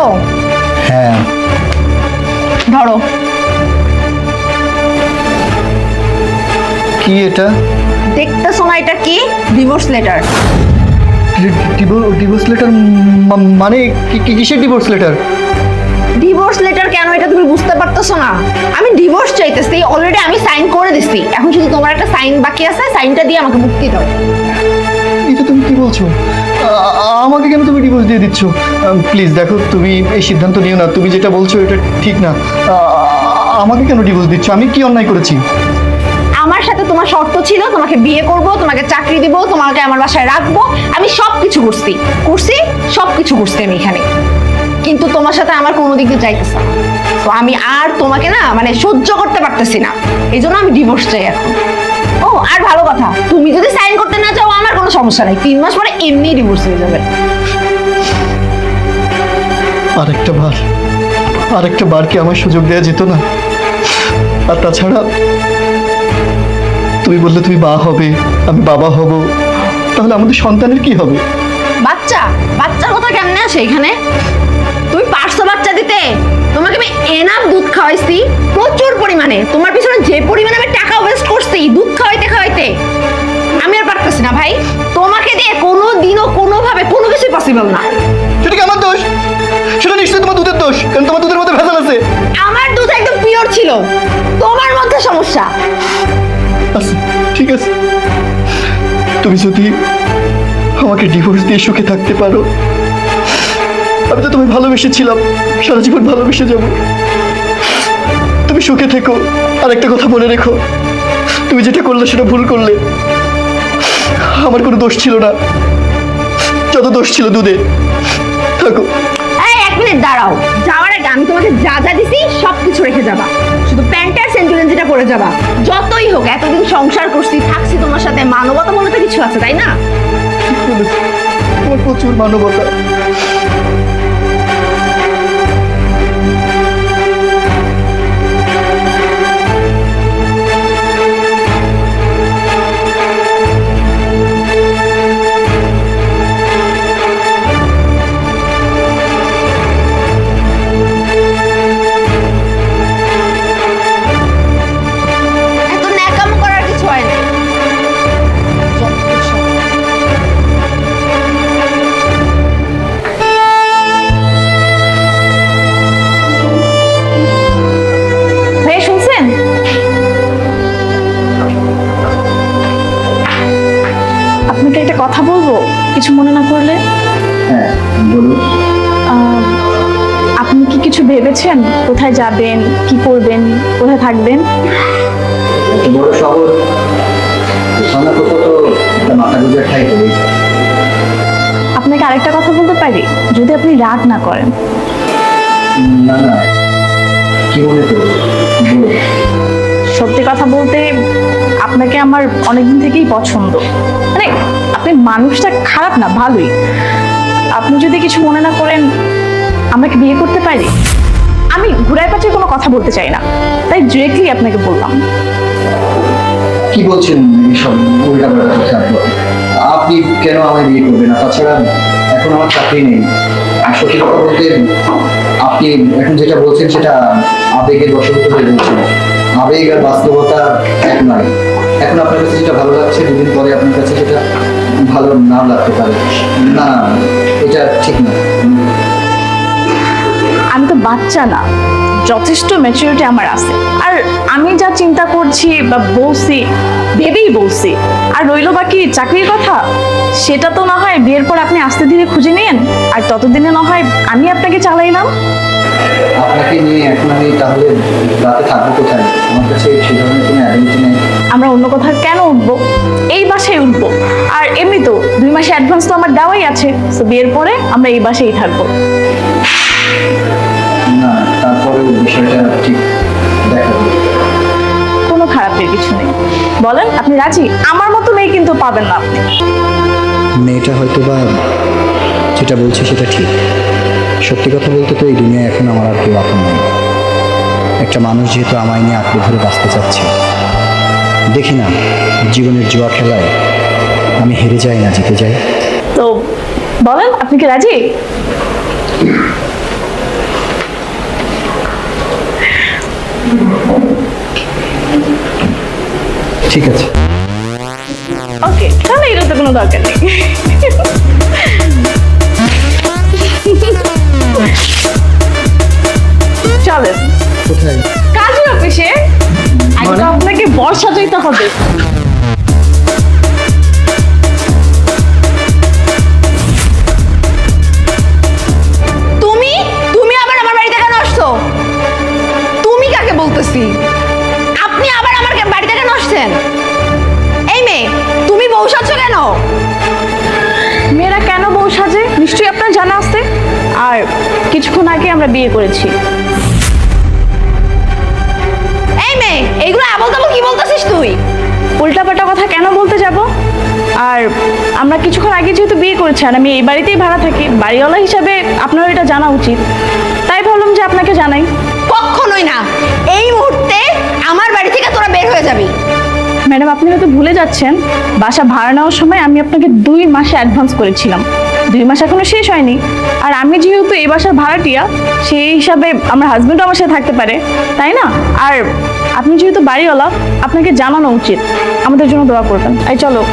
তো? হ্যাঁ। ধরো। কি এটা? দেখতেছো না এটা কি? ডিভোর্স লেটার ডিভোর্স লেটার মানে কি- কি- কিসের ডিভোর্স লেটার ডিভোর্স লেটার কেন এটা তুমি বুঝতে পারতেছো না? আমি ডিভোর্স চাইতেছি অলরেডি আমি সাইন করে দিছি। এখন শুধু তোমার একটা সাইন বাকি আছে সাইনটা দিয়ে আমাকে মুক্তি দাও। এটা তুমি কি বলছো? আমাকে কেন তুমি ডিভোর্স দিয়ে দিচ্ছ? প্লিজ দেখো, তুমি এই সিদ্ধান্ত নিও না। তুমি যেটা বলছো, এটা ঠিক না। আমাকে কেন ডিভোর্স দিচ্ছ? আমি কি অন্যায় করেছি? আমার সাথে তোমার শর্ত ছিল, তোমাকে বিয়ে করব, তোমাকে চাকরি দিব, তোমাকে আমার বাসায় রাখব। আমি সব কিছু করছি। করছি সব কিছু করছি আমি এখানে। কিন্তু তোমার সাথে আমার কোনো দিক দিয়ে চাইতেছে না। তো আমি আর তোমাকে না মানে সহ্য করতে পারতেছি না। এই জন্য আমি ডিভোর্স চাই এখন। আর ভালো কথা তুমি যদি সাইন করতে না চাও আমার কোনো সমস্যা নাই। তিন মাস পরে এমনি ডিভোর্স হয়ে যাবে। আরেকটা বার আরেকটা বার কি আমার সুযোগ দেওয়া যেত না? আর তাছাড়া তুমি বললে তুমি মা হবে আমি বাবা হব তাহলে আমাদের সন্তানের কি হবে? বাচ্চা বাচ্চার কথা কেমনে আসে এখানে? তুমি পারছ বাচ্চা দিতে? তোমাকে আমি এনাম দুধ খাওয়াইছি প্রচুর পরিমাণে। তোমার পিছনে যে পরিমাণে আমি টাকা ওয়েস্ট করছি দুধ খাওয়াইতে খাওয়াইতে। আমি আর পারতেছি না ভাই। তোমাকে দিয়ে কোনো দিনও কোনোভাবে কোনো কিছু পসিবল না। সেটা কি আমার দোষ? সেটা নিশ্চয়ই তোমার দুধের দোষ কারণ তোমার দুধের মধ্যে ভেজাল আছে। আমার দুধ একদম পিওর ছিল। তোমার মধ্যে সমস্যা। আচ্ছা ঠিক আছে। তুমি যদি আমাকে ডিভোর্স দিয়ে সুখে থাকতে পারো আমি তো তোমায় ভালোবেসেছিলাম। সারা জীবন ভালোবেসে যাব। তুমি সুখে থেকো। আর একটা কথা বলে রেখো। তুমি যেটা করলে সেটা ভুল করলে। আমার কোনো দোষ ছিল না। যত দোষ ছিল দুধে। থাকো। এক মিনিট দাঁড়াও। যাওয়ার আগে আমি তোমাকে যা যা দিছি সব কিছু রেখে যাবা। শুধু প্যান্টার সেন্টুলেন্সিটা পরে যাবা। যতই হোক এতদিন সংসার করছি থাকছি তোমার সাথে। মানবতা বলে তো কিছু আছে তাই না? তোমার প্রচুর মানবতা। কিছু মনে না করলে? হ্যাঁ বলুন। আপনি কি কিছু ভেবেছেন? কোথায় যাবেন? কি করবেন? কোথায় থাকবেন? বড় শহর। আপনাকে আরেকটা কথা বলতে পারি? যদি আপনি রাগ না করেন। না না। কি মনে করব সত্যি কথা বলতে আপনাকে আমার অনেকদিন থেকেই পছন্দ। মানে আপনি মানুষটা খারাপ না, ভালোই। আপনি যদি কিছু মনে না করেন, আমাকে বিয়ে করতে পারি? আমি ঘুরায় পাচ্ছে কোনো কথা বলতে চাই না। তাই ডিরেক্টলি আপনাকে বললাম। কি বলছেন আপনি? কেন আমায় বিয়ে করবেন না? তাছাড়া এখন আমার চাকরি নেই। সত্যি কথা বলতে, আপনি এখন যেটা বলছেন সেটা আবেগের বশবর্তী হয়ে বলছেন আবেগ আর বাস্তবতা এক নয়। এখন আপনার কাছে যেটা ভালো লাগছে, দুদিন পরে আপনার কাছে সেটা ভালো নাও লাগতে পারে। না, এটা ঠিক না। আমি তো বাচ্চা না। যথেষ্ট ম্যাচুরিটি আমার আছে। আর আমি যা চিন্তা করছি বা বলছি, ভেবেই বলছি, আর রইল বাকি চাকরির কথা? সেটা তো না হয় বিয়ের পর আপনি আস্তে ধীরে খুঁজে নিন আর ততদিনে না হয় আমি আপনাকে চালাইলাম। আপনাকে নিয়ে এখন আমি তাহলে রাতে থাকব কোথায়? আমার কাছে সে ধরনের কোনো অ্যাবিলিটি নেই। আমরা অন্য কোথাও কেন উঠবো? এই বাসায় উঠবো। আর এমনি তো দুই মাসে অ্যাডভান্স তো আমার দেওয়াই আছে। তো বিয়ের পরে আমরা এই বাসায় থাকব। না তারপরে বিষয়টা ঠিক দেখা কোনো খারাপের কিছু নেই। বলেন আপনি রাজি? আমার মতো মেয়ে কিন্তু পাবেন না আপনি। মেয়েটা হয়তো বা যেটা বলছে সেটা ঠিক। সত্যি কথা বলতে তো এই দুনিয়ায় এখন আমার আর কেউ আপন নেই। একটা মানুষ যেহেতু আমায় নিয়ে আঁকড়ে ধরে বাঁচতে চাচ্ছে দেখি না জীবনের জুয়া খেলায় আমি হেরে যাই না জিতে যাই। তো বলেন আপনি কি রাজি? ঠিক আছে। ওকে তাহলে এটা তো কোনো দরকার নেই। চলেন। কোথায়? কাজের অফিসে আগে আপনাকে বর্ষা যেতে হবে। তুমি? তুমি আবার আমার বাড়িতে কেন আসছো? তুমি কাকে বলতেছি? আপনি আবার আমার বাড়িতে কেন আসছেন? এই মেয়ে তুমি বউ সাজছো কেন? কিছুক্ষণ আগে আমরা বিয়ে করেছি। এই মেয়ে এইগুলো আবল তাবল কি বলতেছিস তুই? উল্টাপাল্টা কথা কেন বলতে যাব? আর আমরা কিছুক্ষণ আগে যেহেতু বিয়ে করেছি আর আমি এই বাড়িতেই ভাড়া থাকি বাড়িওয়ালা হিসাবে আপনার এটা জানা উচিত। তাই ভাবলাম যে আপনাকে জানাই। কখনোই না। এই মুহূর্তে আমার বাড়ি থেকে তোরা বের হয়ে যাবি। ম্যাডাম আপনি হয়তো ভুলে যাচ্ছেন বাসা ভাড়া নেওয়ার সময় আমি আপনাকে দুই মাসে অ্যাডভান্স করেছিলাম। দুই মাস এখনও শেষ হয়নি। আর আমি যেহেতু এই বাসার ভাড়াটিয়া, সেই হিসাবে আমার হাজবেন্ডও আমার সাথে থাকতে পারে, তাই না? আর আপনি যেহেতু বাড়িওয়ালা, আপনাকে জানানো উচিত। আমাদের জন্য দোয়া করবেন। এই, চলো।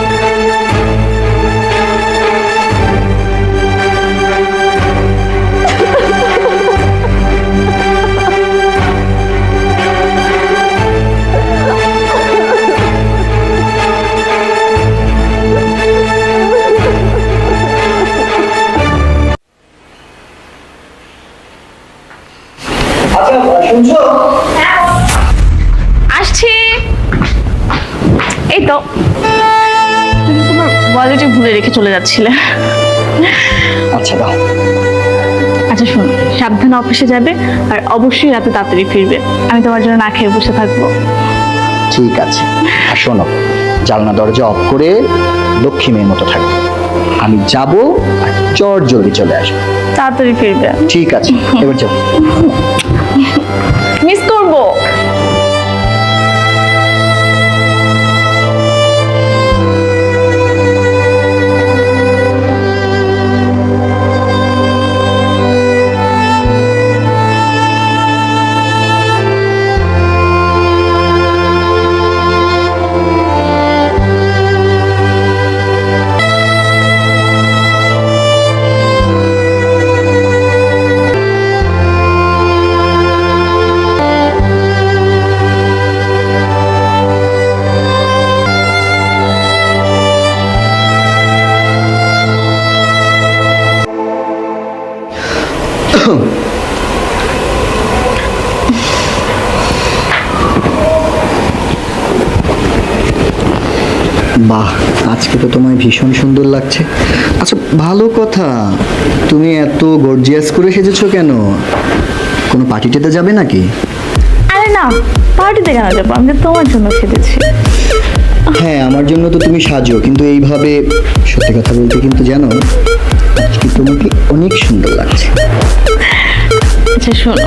ওয়ালেটে ভুলে রেখে চলে যাচ্ছিলে। আচ্ছা দাও। আচ্ছা শোনো সাবধানে অফিসে যাবে আর অবশ্যই রাতে তাড়াতাড়ি ফিরবে। আমি তোমার জন্য না খেয়ে বসে থাকব। ঠিক আছে। আর শোনো জানলা দরজা অফ করে লক্ষ্মী মেয়ের মতো থাকবে। আমি যাব আর চট জলদি চলে আসব। তাড়াতাড়ি ফিরবে। ঠিক আছে এবার যাও। মিস করব বাহ আজকে তো তোমায় ভীষণ সুন্দর লাগছে। আচ্ছা ভালো কথা। তুমি এত গর্জিয়াস করে সেজেছো কেন? কোনো পার্টিতে যাবে নাকি? আরে না পার্টিতে কেন যাব? আমি তো তোমার জন্য সেজেছি। হ্যাঁ আমার জন্য তো তুমি সাজো কিন্তু এইভাবে সত্যি কথা বলতে কিন্তু জানো আজকে তোমাকে অনেক সুন্দর লাগছে। আচ্ছা শোনো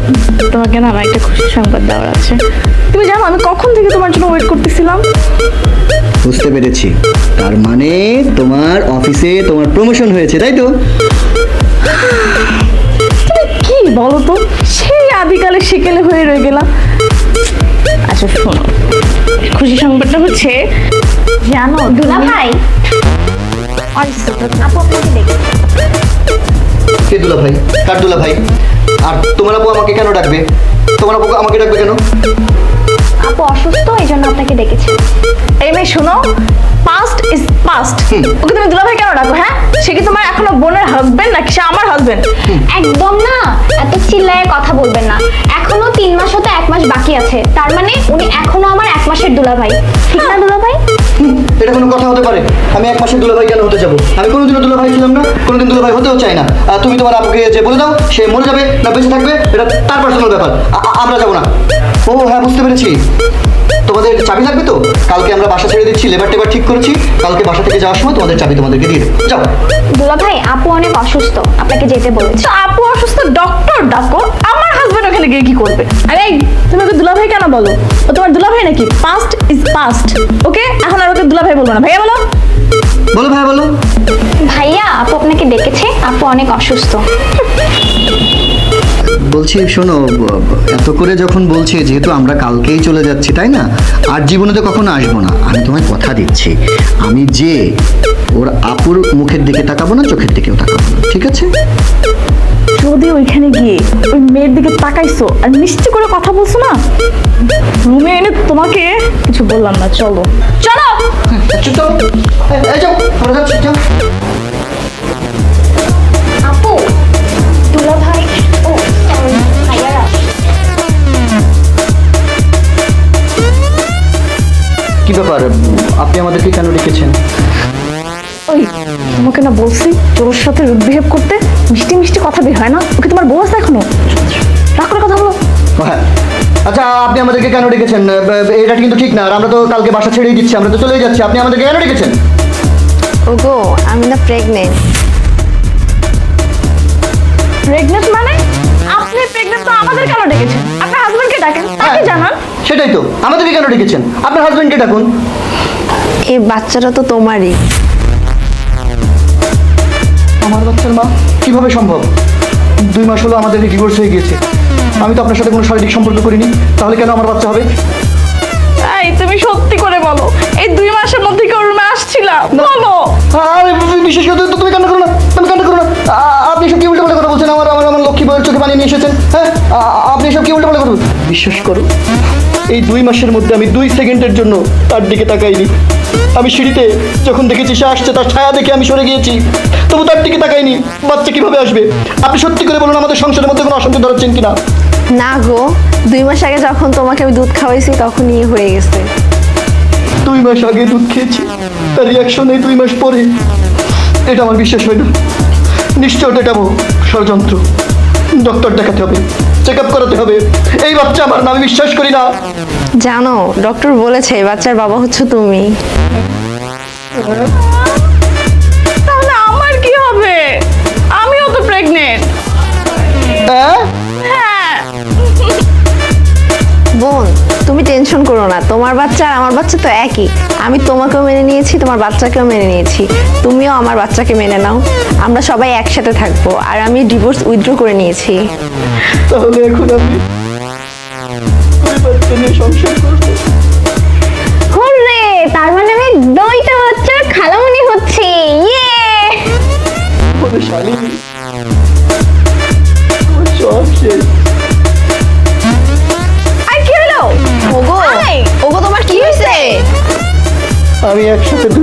তোমাকে না আমার একটা খুশি সংবাদ দেওয়ার আছে। তুমি জানো আমি কখন থেকে তোমার জন্য ওয়েট করতেছিলাম? বুঝতে পেরেছি। তার মানে তোমার অফিসে তোমার প্রমোশন হয়েছে তাই তো? কি বলো তো? সেই আদিকালে সেকেলে হয়ে রয়ে গেলাম। আচ্ছা শোনো খুশি সংবাদটা হচ্ছে জানো দুলা ভাই। আপু আপনাকে দেখি। কে দুলা ভাই? কার দুলা ভাই? আর তোমার আপু আমাকে কেন ডাকবে? তোমার আপু আমাকে ডাকবে কেন? আপু অসুস্থ এই জন্য আপনাকে ডেকেছে। এই মেয়ে শোনো পাস্ট ইজ পাস্ট ওকে তুমি দুলাভাই কেন ডাকো হ্যাঁ? সে কি তোমার এখনও বোনের হাজবেন্ড নাকি সে আমার হাজবেন্ড একদম না এত চিল্লায় কথা বলবেন না। এখনও তিন মাস হতে এক মাস বাকি আছে। তার মানে উনি এখনও আমার এক মাসের দুলাভাই। এটা কোনো কথা হতে পারে। আমি এক মাসের দুলাভাই কেন হতে যাব? আমি কোনোদিনও দুলাভাই ছিলাম না কোনোদিন দুলাভাই হতেও চাই না। আর তুমি তোমার আপুকে যে বলে দাও সে মরে যাবে না বেঁচে থাকবে এটা তার পার্সোনাল ব্যাপার। আমরা যাব না। ও হ্যাঁ বুঝতে পেরেছি। তোমাদের চাবি লাগবে তো? কালকে আমরা বাসা ছেড়ে দিচ্ছি লেবার টেবার ঠিক করেছি। কালকে বাসা থেকে যাওয়ার সময় তোমাদের চাবি তোমাদেরকে দিয়ে দেবো। যাও। দুলাভাই আপু অনেক অসুস্থ। আপনাকে যেতে বলেছে। আপু অসুস্থ ডক্টর ডাকো। গিয়ে কি করবে? আরে তুমি ওকে দুলাভাই কেন বলো? ও তোমার দুলাভাই নাকি? পাস্ট ইজ পাস্ট ওকে এখন আর ওকে দুলাভাই বলব না। ভাইয়া বলো। বলো ভাই বলো। ভাইয়া আপু আপনাকে ডেকেছে। আপু অনেক অসুস্থ। বলছি শোনো এত করে যখন বলছে যেহেতু আমরা কালকেই চলে যাচ্ছি তাই না? আর জীবনে তো কখনো আসব না। আমি তোমায় কথা দিচ্ছি। আমি যে ওর আপুর মুখের দিকে তাকাবো না চোখের দিকেও তাকাবো না ঠিক আছে? যদি ওইখানে গিয়ে ওই মেয়ের দিকে তাকাইছো আর মিষ্টি করে কথা বলছো না রুমে এনে তোমাকে কিছু বললাম না চলো। চলো! আপু দুলা ভাই ও ভাইয়ারা। কি ব্যাপার? আপনি আমাদেরকে কেন ডেকেছেন? ওই তোমাকে না বলছি তোর সাথে বিহেভ করতে? মিষ্টি মিষ্টি কথা বের হয় না? ওকে তোমার বউ আছে এখনও? রাগ করে কথা বলো। হ্যাঁ। আচ্ছা আপনি আমাদেরকে কেন ডেকেছেন? এটা কিন্তু ঠিক না। আর আমরা তো কালকে বাসা ছেড়েই দিচ্ছি আমরা তো চলেই যাচ্ছি। আপনি আমাদেরকে কেন ডেকেছেন? ওগো আমি না প্রেগনেন্ট প্রেগনেন্ট মানে? আপনি প্রেগনেন্ট তো আমাদের কেন ডেকেছেন? আপনার হাজবেন্ডকে ডাকেন তাকে হ্যাঁ, জানান। সেটাই তো। আমাদেরকে কেন ডেকেছেন? আপনার হাজবেন্ডকে ডাকুন। এই বাচ্চাটা তো তোমারই। আমার বাচ্চার মা। কীভাবে সম্ভব? দুই মাস হলো আমাদের ডিভোর্স হয়ে গিয়েছে। আমি তো আপনার সাথে কোনো শারীরিক সম্পর্ক করিনি। তাহলে কেন আমার বাচ্চা হবে? এই তুমি সত্যি করে বলো। এই দুই মাসের মধ্যে কি ওর রুমে আসছিলাম? বলো। আরে বিশেষ করে তো তুমি কান্না করো না। তুমি কান্না করো না? আপনি সব কি উল্টো কথা বলছেন? আমার আমার আমার লক্ষ্মী বইয়ের চোখে পানি নিয়ে এসেছেন। হ্যাঁ? আপনি সব কি উল্টো কথা বিশ্বাস করো এই দুই মাসের মধ্যে আমি দুই সেকেন্ডের জন্য তার দিকে তাকাইনি। আমি সিঁড়িতে যখন দেখেছি সে আসছে তার ছায়া দেখে আমি সরে গিয়েছি। তবু তার দিকে তাকাইনি। বাচ্চা কীভাবে আসবে? আপনি সত্যি করে বলুন আমাদের সংসারের মধ্যে কোনো অশান্তি ধরাচ্ছেন কিনা? না গো দুই মাস আগে যখন তোমাকে আমি দুধ খাওয়াইছি তখনই হয়ে গেছে। দুই মাস আগে দুধ খেয়েছি তার রিয়াকশন এই দুই মাস পরে। এটা আমার বিশ্বাস হয় না। নিশ্চয় এটা ষড়যন্ত্র। ডক্টর দেখাতে হবে চেক আপ করাতে হবে। এই বাচ্চা আমার না আমি বিশ্বাস করি না। জানো, ডক্টর বলেছে বাচ্চার বাবা হচ্ছে তুমি। তোমার বাচ্চা আর আমার বাচ্চা তো একই। আমি তোমাকেও মেনে নিয়েছি তোমার বাচ্চাকেও মেনে নিয়েছি। তুমিও আমার বাচ্চাকে মেনে নাও। আমরা সবাই একসাথে থাকব আর আমি ডিভোর্স উইথড্র করে নিয়েছি। তাহলে এখন আমি সংসার করব। তার মানে আমি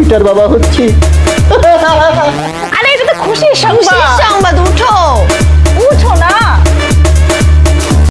মেয়েটার বাবা হচ্ছি। আরে এটা তো খুশির সংবাদ